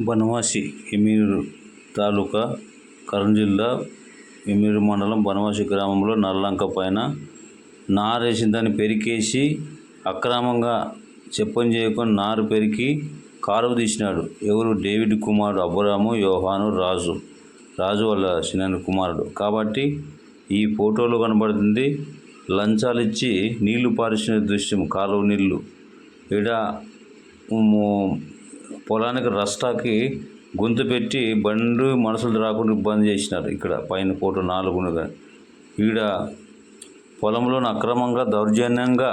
బనవాసి ఎమీరు తాలూకా కర్నూలు జిల్లా ఎమీరు మండలం బనవాసి గ్రామంలో నల్లంక పైన నారేసిన దాన్ని పెరికేసి అక్రమంగా చెప్పని చేయకుండా నారు పెరికి కాలువ తీసినాడు. ఎవరు? డేవిడ్ కుమారుడు అబ్బరాము యోహాను రాజు. రాజు వాళ్ళ చిన్న కుమారుడు. కాబట్టి ఈ ఫోటోలో కనబడుతుంది లంచాలు ఇచ్చి నీళ్ళు పారిసిన దృశ్యం కాలువ నీళ్ళు. ఈడ పొలానికి రస్తాకి గొంతు పెట్టి బండ్లు మనుషులు రాకుండా ఇబ్బంది చేసినారు ఇక్కడ. పైన ఫోటో నాలుగునుగా ఈడ పొలంలోని అక్రమంగా దౌర్జన్యంగా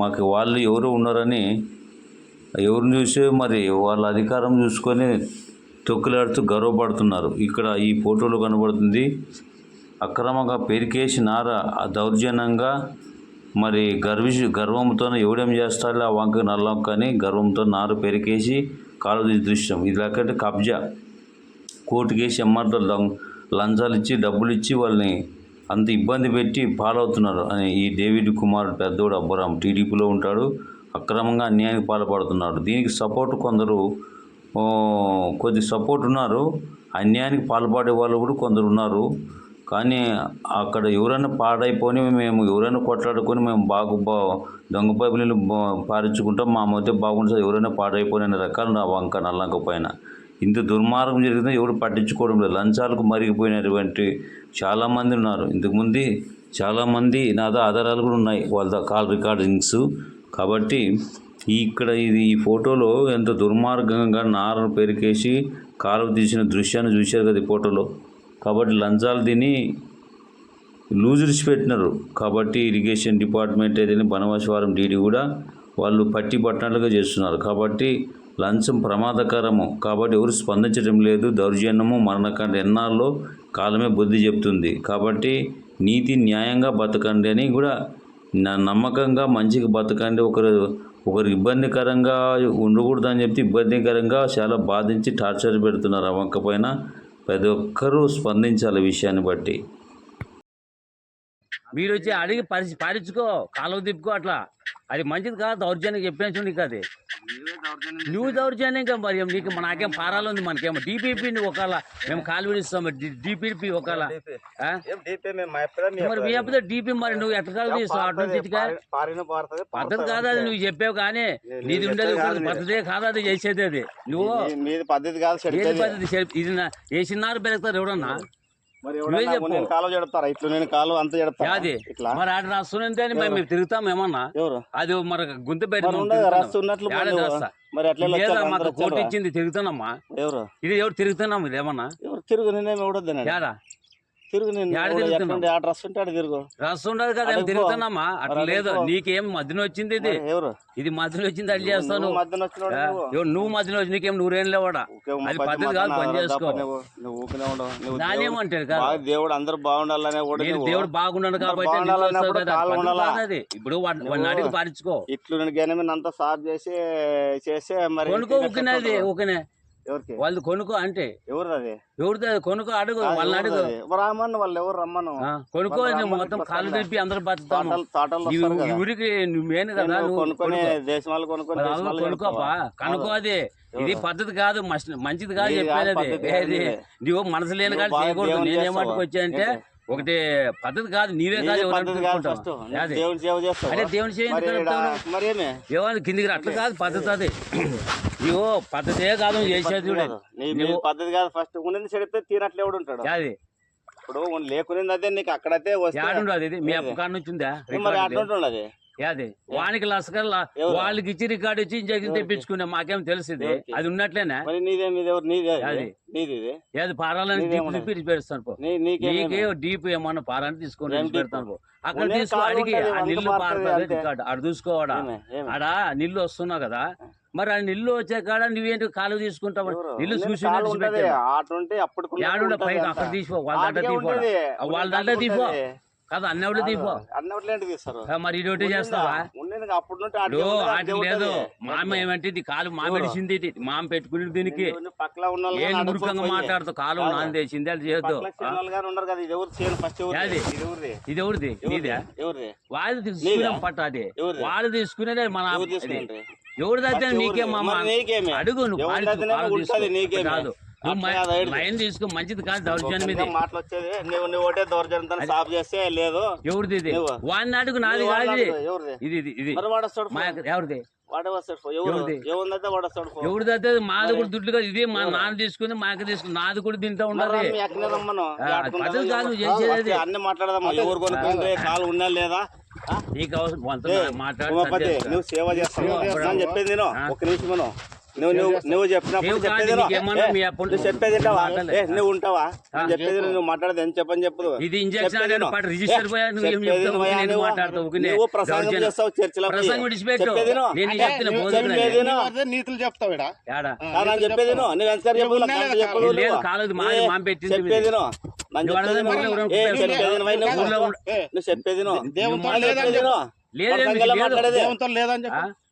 మాకు వాళ్ళు ఎవరు ఉన్నారని ఎవరిని చూసే మరి వాళ్ళ అధికారం చూసుకొని తొక్కులాడుతూ గర్వపడుతున్నారు. ఇక్కడ ఈ ఫోటోలో కనబడుతుంది అక్రమంగా పెరికేసి నార ఆ దౌర్జన్యంగా మరి గర్వి గర్వంతో ఎవడేం చేస్తాడో ఆ వంక నల్లంక గర్వంతో నారు పెరికేసి కాలు దృశ్యం. ఇది లేకపోతే కబ్జా. కోర్టుకేసి ఎమ్మర్తో లంచాలు ఇచ్చి డబ్బులు ఇచ్చి వాళ్ళని అంత ఇబ్బంది పెట్టి పాలవుతున్నారు. అని ఈ డేవిడ్ కుమార్ పెద్దోడు అబ్బరాం టీడీపీలో ఉంటాడు. అక్రమంగా అన్యాయానికి పాల్పడుతున్నాడు. దీనికి సపోర్ట్ కొందరు కొద్ది సపోర్ట్ ఉన్నారు. అన్యాయానికి పాల్పడే వాళ్ళు కూడా కొందరు ఉన్నారు. కానీ అక్కడ ఎవరైనా పాడైపోని మేము ఎవరైనా కొట్లాడుకొని మేము బాగు బా దొంగ పైపులు పారించుకుంటాం మా మధ్య బాగుంటుంది ఎవరైనా పాడైపోయిన అనే రకాలు నా వంక నల్లంక పైన. ఇంత దుర్మార్గం జరిగిందో ఎవరు పట్టించుకోవడం లేదు. లంచాలకు మరిగిపోయినటువంటి చాలామంది ఉన్నారు. ఇంతకుముందు చాలామంది నాద ఆధారాలు కూడా ఉన్నాయి. వాళ్ళ కాల్ రికార్డింగ్స్. కాబట్టి ఇక్కడ ఇది ఈ ఫోటోలో ఎంత దుర్మార్గంగా నారను పెరికేసి కాలువ తీసిన దృశ్యాన్ని చూశారు కదా ఈ ఫోటోలో. కాబట్టి లంచాలు తిని లూజర్స్ పెట్టినారు కాబట్టి ఇరిగేషన్ డిపార్ట్మెంట్ ఏదైనా బనవాసవారం డీడీ కూడా వాళ్ళు పట్టి పట్టినట్లుగా చేస్తున్నారు. కాబట్టి లంచం ప్రమాదకరము. కాబట్టి ఎవరు స్పందించడం లేదు. దౌర్జన్యము మరణకాండ ఎన్నాళ్ళలో కాలమే బుద్ధి చెప్తుంది. కాబట్టి నీతి న్యాయంగా బతకండి అని కూడా నమ్మకంగా మంచిగా బతకండి. ఒకరు ఒకరు ఇబ్బందికరంగా ఉండకూడదని చెప్తే ఇబ్బందికరంగా చాలా బాధించి టార్చర్ పెడుతున్నారు. అవంక పైన ప్రతి ఒక్కరూ స్పందించాలి విషయాన్ని బట్టి. మీరు వచ్చి అడిగి పరిచి పారించుకో కాలువ తిప్పుకో అట్లా. అది మంచిది కాదు దౌర్జన్యం చెప్పేసి నీకు అది. నువ్వు దౌర్జన్యంగా మరి నీకు నాకేం పారాలు ఉంది మనకేమో డిపిపి ఒకవేళ మేము కాలు విడిస్తాం డిపిపి ఒకవేళ? మరి మీ అప్పుడు డిపి మరి నువ్వు ఎట్లా కాలు తీస్తావు అటు నుంచి? పద్ధతి కాదు అది నువ్వు చెప్పావు కానీ నీది ఉండేది పద్ధతే కాదు అది చేసేది అది. నువ్వు పద్ధతి కాదు. పద్ధతి? ఇది వేసినారు పెరుగుతారు ఎవడన్నా నేను చెడతారా ఇట్లా అంత మరి ఆడ రాస్తుంటే మేము తిరుగుతాం ఏమన్నా? ఎవరు? అది మరి గుంత పెట్టి మరి? మాకు తిరుగుతున్నామా ఎవరు? ఇది ఎవరు తిరుగుతున్నాం ఇది ఏమన్నా? ఎవరు? తిరుగు నేనేమి ఎవడొద్దు యాడా? తిరుగు నేను ఉంటే తిరుగు. రసం ఉండదు కదా. తిరుగుతున్నామా అట్లా లేదు. నీకేం మధ్యన వచ్చింది ఇది? ఎవరు? ఇది మధ్యలో వచ్చింది అది చేస్తాను నువ్వు. మధ్యన వచ్చి నీకేం నూరేం లేవాడా? అది పద్ధతి మధ్యన కాదు, పని చేసుకో. నానేమంటారు కాదు? దేవుడు అందరూ బాగుండాలనే కూడా దేవుడు మరి కాబట్టి ఇప్పుడు అడిగి పారించుకో ఇట్లు నేను గెనమిని అంతా సాఫ్ చేసి చేసి మరి కొనుక్కో ఊకినే. ఎవరికి? వాళ్ళు కొనుక్కో అంటే. ఎవరు అది? ఎవరిదో కొనుక్కో అడుగు వాళ్ళని అడుగు. అది? రామన్న వాళ్ళు ఎవరు రమ్మను? కొనుక్కో మొత్తం వస్తారులే. తిప్పి అందరు బతుకుతాము. ఊరికి నువ్వు మెయిన్ కదా కొనుక్కొని కొనుక్కో. దేశమాలు కొనుక్కొని కొనుక్కోపా? కనుక్కో అది. ఇది పద్ధతి కాదు మంచిది కాదు చెప్పేది అది. నువ్వు మనసు లేని కాదు చేయకూడదు. దేవుని ఒకటి పద్ధతి కాదు నీవే కాదు. నువ్వు అదే. దేవుని సేవ చేస్తావు అరే దేవుని సేవ మరి ఎందుకు ఈడ- చెప్తావు? మరి ఏమి ఏమని కిందికి. అట్లా కాదు పద్ధతి అది. ఇవో పద్ధతే కాదు నువ్వు చేసేది నువ్వు పద్ధతి కాదు ఫస్ట్. ఉన్నది చెడితే ఎవడు ఉంటాడు? యాది? ఇప్పుడు లేకునేది అదే నీకు అక్కడైతే వస్తే యాడుండు అది. ఇది? మీ అప్ప కాడ నుంచి ఉందా? మరి అది. యాది వానికి లస్కర్? వాళ్ళకి ఇచ్చి రికార్డు ఇచ్చి ఇంజక్షన్ తెప్పించుకునే మాకేం తెలిసింది? అది ఉన్నట్లేనా? ఏది పారాలని డీప్. తిప్పి పెడతాను పో? నీకే డీప్ ఏమన్నా పారాని తీసుకొని పెడతాను పో. అక్కడ తీసుకో అడిగి ఆ నీళ్ళు పారుతది. రికార్డు. ఆడ చూసుకోవాడా? ఆడ నీళ్ళు వస్తున్నావు కదా? మరి ఆ నీళ్ళు వచ్చే కాడ నువ్వేంటి కాలు తీసుకుంటావు? నీళ్ళు చూసి పైకి అక్కడ తీసిపో వాళ్ళ దాంట్లో తీసిపో వాళ్ళ దాంట్లో తీసిపో కాదు అన్న ఎవరు దీపో అన్ని ఒకటి తీస్తారు? మరి ఇదొకటి చేస్తావా? అప్పుడు లేదు. మామ ఏమంటే ఇది కాలు మామిడిసింది ఇది. మామ పెట్టుకుని దీనికి. వాళ్ళు ఏం. మాట్లాడుతూ కాలు నాందేసింది అది చేయొద్దు. ఇది ఎవరిది? నీదే? వాళ్ళు తీసుకున్నాం పట్ట అది? వాళ్ళు తీసుకునేదే మన ఎవరు అది. తీసుకుంటారు ఎవరి దగ్గర ఫస్ట్ నీకే ఎవరిది? మామ? మరి నీకేమి? అడుగు నువ్వు? కాదు. లైన్ తీసుకో మంచిది కాదు దౌర్జన్యం ఇది. మాటలు వచ్చేది నువ్వు నువ్వు ఒకటే దౌర్జన్యం సాఫ్ చేస్తే లేదు. ఎవరిది ఇది? నాది కాదు వాడు వస్తాడు మా ఎవరిది? వాడే వస్తాడు పో. ఎవరు? ఎవరిది? ఏముందైతే వాడు వస్తాడు పో. ఎవరిది అయితే మాది కూడా దుడ్లు కాదు ఇది మా నాన్న తీసుకుని మాకు తీసుకుని నాది కూడా తింటా ఉండాలి. కాదు చేసేది. అన్ని మాట్లాడదాం ఎవరు కొనుక్కుంటే కాలు ఉన్నా లేదా? నీకు అవసరం మాట్లాడి. నువ్వు సేవ చేస్తావు? నేను చెప్పేది. ఆ. ఒక నిమిషం. నువ్వు నువ్వు నువ్వు చెప్పినప్పుడు చెప్పేది ఏ, చెప్పేది. ఏ నువ్వు ఉంటావా? నేను చెప్పేది నువ్వు మాట్లాడేది ఎంత చెప్పని చెప్పదు ఇది ఇంజక్షన్ రిజిస్టర్ ఏ, నువ్వు ఏం ప్రసంగం. చేస్తావు చర్చిలో. ప్రసంగం చెప్పేది నీతులు చెప్తావు చెప్పేది. నువ్వు ఎంత చెప్పదు నువ్వు. ఏ, చెప్పేది నువ్వు ఏ, లేదని చెప్పు.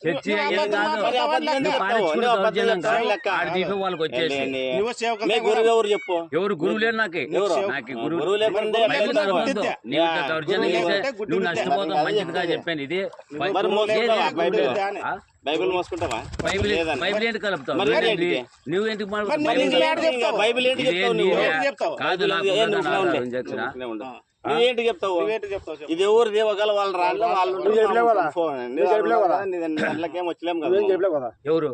చర్చి వాళ్ళకి వచ్చేసి. ఎవరు? చెప్పు? ఎవరు గురువు లేరు నాకు? నాకు గురువు దౌర్జన్యం నువ్వు. నష్టపోతావు మంచిదిగా. చెప్పాను ఇది. బైబిల్ మోసుకుంటావా? బైబిల్ ఏంటి? కలుపుతావు నువ్వు ఎందుకు బైబిల్ ఏంటి? చెప్తావు? కాదు నాకు నువ్వేంటి చెప్తావు. ఇది ఎవరు దేవగల వాళ్ళు రాళ్ళు వాళ్ళు నువ్వు చెప్పలేవు కదా? ఫోన్. నువ్వు చెప్పలేవు కదా? నీ దాంట్లోకేం వచ్చలేం కదా నువ్వేం చెప్పలేవు కదా ఎవరు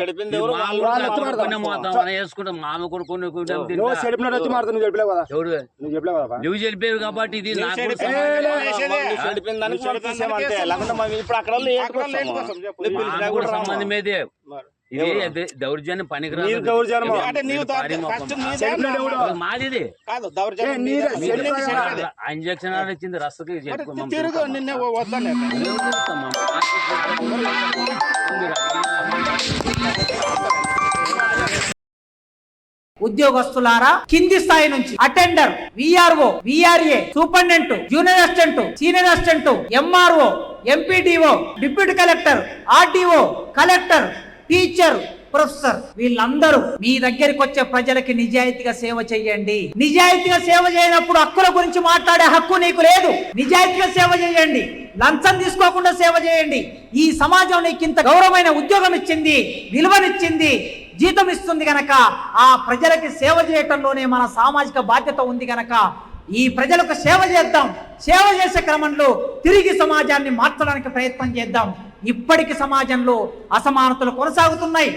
చెడిపింది ఎవరు మామ వాళ్ళు కూడా వాళ్ళు కొనుక్కునే మాట్లాడతారు. మోతాం మనం వేసుకుంటాం మామ కూడా కొన్ని కొన్ని నువ్వు తింటా. చెడిపినట్టు వచ్చి మారుతావు నువ్వు చెప్పలేవు కదా ఎవరు నువ్వు చెప్పలేవు కదా నువ్వు చెప్పేవి కాబట్టి ఇది మనం ఇప్పుడు అక్కడ వాళ్ళు ఏంటి మరి. దౌర్జన్యం? అంటే నీవు. ఫస్ట్ మాది ఇది. కాదు దౌర్జన్యం ఇంజక్షన్ ఇచ్చింది రస్తకి తిరుగు? నిన్నే వద్దాను ఉద్యోగస్తులారా కింది స్థాయి నుంచి attender VRO VRA superintendent junior assistant senior assistant MRO MPDO deputy collector RDO collector teacher professor వీళ్ళందరూ మీ దగ్గరికి వచ్చే ప్రజలకి నిజాయితీగా సేవ చేయండి. నిజాయితీగా సేవ చేయనప్పుడు హక్కుల గురించి మాట్లాడే హక్కు నీకు లేదు. నిజాయితీగా సేవ చేయండి. లంచం తీసుకోకుండా సేవ చేయండి. ఈ సమాజం నీకు ఇంత గౌరవమైన ఉద్యోగం ఇచ్చింది విలువనిచ్చింది జీతం ఇస్తుంది గనక ఆ ప్రజలకి సేవ చేయటంలోనే మన సామాజిక బాధ్యత ఉంది గనక ఈ ప్రజలకు సేవ చేద్దాం. సేవ చేసే క్రమంలో తిరిగి సమాజాన్ని మార్చడానికి ప్రయత్నం చేద్దాం. ఇప్పటికి సమాజంలో అసమానతలు కొనసాగుతున్నాయి.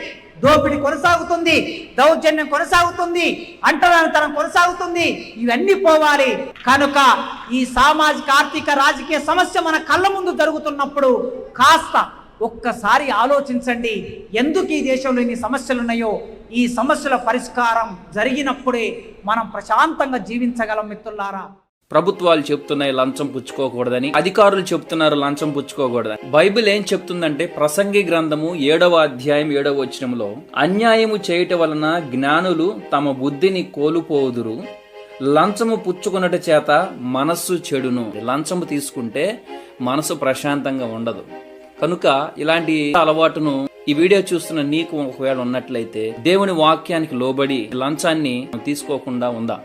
దోపిడీ కొనసాగుతుంది. దౌర్జన్యం కొనసాగుతుంది. అంటరానితనం కొనసాగుతుంది. ఇవన్నీ పోవాలి. కనుక ఈ సామాజిక ఆర్థిక రాజకీయ సమస్య మన కళ్ళ ముందు జరుగుతున్నప్పుడు కాస్త ఒక్కసారి ఆలోచించండి. ఎందుకు ఈ దేశంలో ఇన్ని సమస్యలు ఉన్నాయో? ఈ సమస్యల పరిష్కారం జరిగినప్పుడే మనం ప్రశాంతంగా జీవించగలం మిత్రులారా. ప్రభుత్వాలు చెప్తున్నాయి లంచం పుచ్చుకోకూడదని అధికారులు చెప్తున్నారు లంచం పుచ్చుకోకూడదని. బైబిల్ ఏం చెప్తుందంటే ప్రసంగి గ్రంథము ఏడవ అధ్యాయం ఏడవ వచనంలో అన్యాయము చేయట వలన జ్ఞానులు తమ బుద్ధిని కోల్పోదురు. లంచము పుచ్చుకున్నట చేత మనస్సు చెడును. లంచము తీసుకుంటే మనసు ప్రశాంతంగా ఉండదు. కనుక ఇలాంటి అలవాటును ఈ వీడియో చూస్తున్న నీకు ఒకవేళ ఉన్నట్లయితే దేవుని వాక్యానికి లోబడి లంచాన్ని తీసుకోకుండా ఉందా?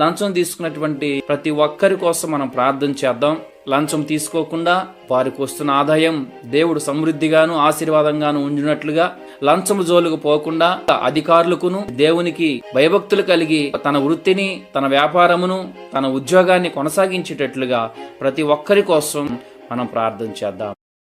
లంచం తీసుకున్నటువంటి ప్రతి ఒక్కరి కోసం మనం ప్రార్థన చేద్దాం. లంచం తీసుకోకుండా వారికి వస్తున్న ఆదాయం దేవుడు సమృద్ధిగాను ఆశీర్వాదంగాను ఉండినట్లుగా లంచము జోలుకు పోకుండా అధికారులకును దేవునికి భయభక్తులు కలిగి తన వృత్తిని తన వ్యాపారమును తన ఉద్యోగాన్ని కొనసాగించేటట్లుగా ప్రతి ఒక్కరి కోసం మనం ప్రార్థన చేద్దాం.